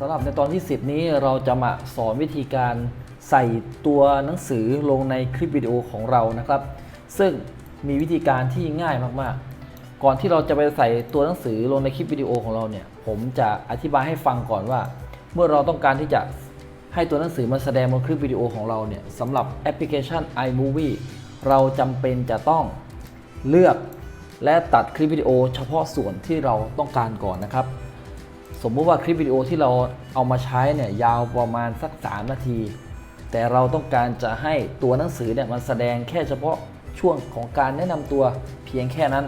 สำหรับในตอนที่ 10 นี้เราจะมาสอนวิธีการใส่ตัวหนังสือลงในคลิปวิดีโอของเรานะครับ ซึ่งมีวิธีการที่ง่ายมากๆ ก่อนที่เราจะไปใส่ตัวหนังสือลงในคลิปวิดีโอของเราเนี่ย ผมจะอธิบายให้ฟังก่อนว่า เมื่อเราต้องการที่จะให้ตัวหนังสือมันแสดงบนคลิปวิดีโอของเราเนี่ยสำหรับแอปพลิเคชัน iMovie เราจำเป็นจะต้องเลือกและตัดคลิปวิดีโอเฉพาะส่วนที่เราต้องการก่อนนะครับ มมุติว่าคลิปวิดีโอที่เราเอามาใช้เนี่ยยาวประมาณสัก 3 นาที แต่เราต้องการจะให้ตัวหนังสือเนี่ยมันแสดงแค่เฉพาะช่วงของการแนะนำตัวเพียงแค่นั้น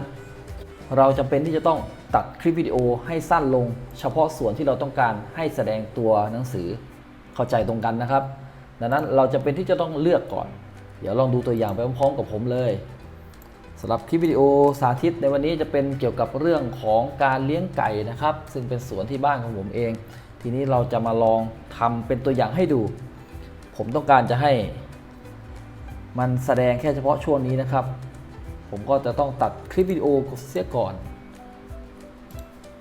เราจำเป็นที่จะต้องตัดคลิปวิดีโอให้สั้นลง เฉพาะส่วนที่เราต้องการให้แสดงตัวหนังสือเข้าใจตรงกันนะครับ ดังนั้นเราจะเป็นที่จะต้องเลือกก่อน เดี๋ยวลองดูตัวอย่างไปพร้อมๆกับผมเลย สำหรับคลิปวิดีโอสาธิตในวันนี้จะเป็นเกี่ยวกับเรื่องของการเลี้ยงไก่นะครับ ซึ่งเป็นสวนที่บ้านของผมเอง ทีนี้เราจะมาลองทำเป็นตัวอย่างให้ดู ผมต้องการจะให้ มันแสดงแค่เฉพาะช่วงนี้นะครับ ผมก็จะต้องตัดคลิปวิดีโอเสียก่อน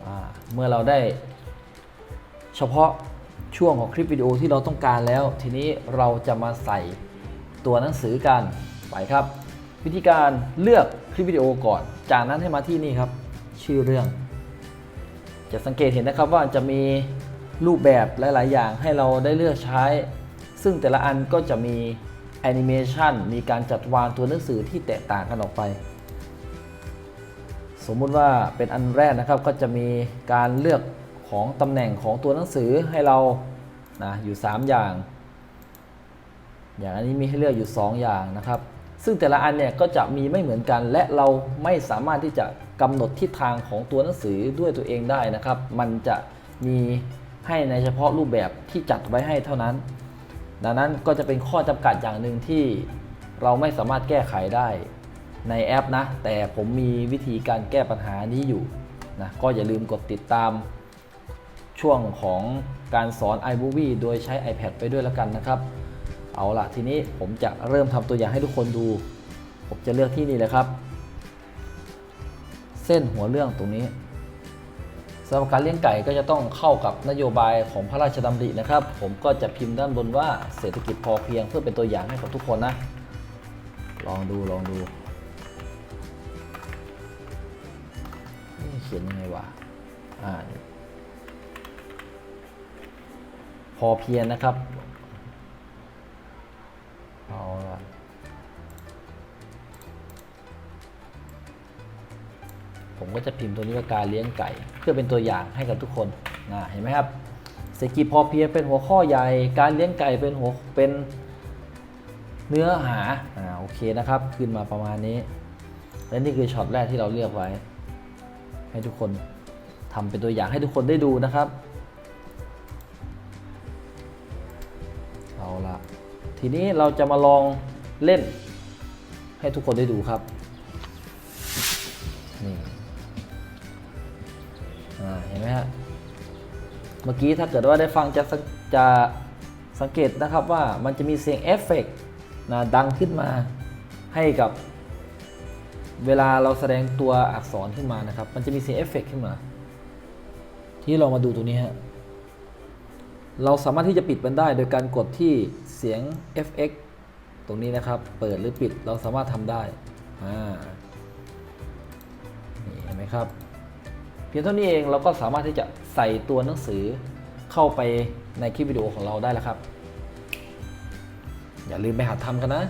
อเมื่อเราได้เฉพาะช่วงของคลิปวิดีโอที่เราต้องการแล้ว ทีนี้เราจะมาใส่ตัวหนังสือกันไปครับ วิธีการเลือกคลิปวิดีโอก่อน จากนั้นให้มาที่นี่ครับ ชื่อเรื่อง จะสังเกตเห็นนะครับว่าจะมีรูปแบบหลาย ๆ อย่างให้เราได้เลือกใช้ ซึ่งแต่ละอันก็จะมีแอนิเมชันมีการจัดวางตัวหนังสือที่แตกต่างกันออกไป สมมุติว่าเป็นอันแรกนะครับก็จะมีการเลือกของตำแหน่งของตัวหนังสือให้เรานะอยู่ 3 อย่าง อย่างอันนี้มีให้เลือกอยู่ 2 อย่างนะครับ ซึ่งแต่ละอันเนี่ยก็จะมีไม่เหมือนกัน และเราไม่สามารถที่จะกำหนดทิศทางของตัวหนังสือด้วยตัวเองได้นะครับ มันจะมีให้ในเฉพาะรูปแบบที่จัดไว้ให้เท่านั้น ดังนั้นก็จะเป็นข้อจำกัดอย่างหนึ่งที่เราไม่สามารถแก้ไขได้ในแอปนะ แต่ผมมีวิธีการแก้ปัญหานี้อยู่นะก็อย่าลืมกดติดตามช่วงของการสอน iMovie โดยใช้ iPad ไปด้วยแล้วกันนะครับ เอาละทีนี้ผมจะเริ่มทำตัวอย่างให้ทุกคนดู ผมจะเลือกที่นี่เลยครับ เส้นหัวเรื่องตรงนี้สำหรับการเลี้ยงไก่ก็จะต้องเข้ากับนโยบายของพระราชดำรินะครับ ผมก็จะพิมพ์ด้านบนว่าเศรษฐกิจพอเพียงเพื่อเป็นตัวอย่างให้กับทุกคนนะ ลองดูลองดูเอ๊ะเขียนยังไงวะอ่าพอเพียงนะครับ ผมก็จะพิมพ์ตัวนี้ว่าการเลี้ยงไก่ เพื่อเป็นตัวอย่างให้กับทุกคนนะเห็นไหมครับเศรษฐกิจพอเพียงเป็นหัวข้อใหญ่ การเลี้ยงไก่เป็นหัวเป็นเนื้อหาอ่าโอเคนะครับ ขึ้นมาประมาณนี้ และนี่คือช็อตแรกที่เราเลือกไว้ ให้ทุกคนทำเป็นตัวอย่างให้ทุกคนได้ดูนะครับ เอาละทีนี้เราจะมาลองเล่นให้ทุกคนได้ดูครับนี่ อ่าเห็นไหมฮะ เมื่อกี้ถ้าเกิดว่าได้ฟังจะสังจะสังเกตนะครับว่ามันจะมีเสียงเอฟเฟกต์นะดังขึ้นมาให้กับเวลาเราแสดงตัวอักษรขึ้นมานะครับ มันจะมีเสียงเอฟเฟกต์ขึ้นมา ที่เรามาดูตัวนี้ฮะ เราสามารถที่จะปิดมันได้โดยการกดที่เสียง FX ตรงนี้นะครับ เปิดหรือปิดเราสามารถทำได้ อ่า นี่เห็นไหมครับ เพียงเท่านี้เองเราก็สามารถที่จะใส่ตัวหนังสือเข้าไปในคลิปวิดีโอของเราได้แล้วครับ อย่าลืมไปหัดทำกันนะ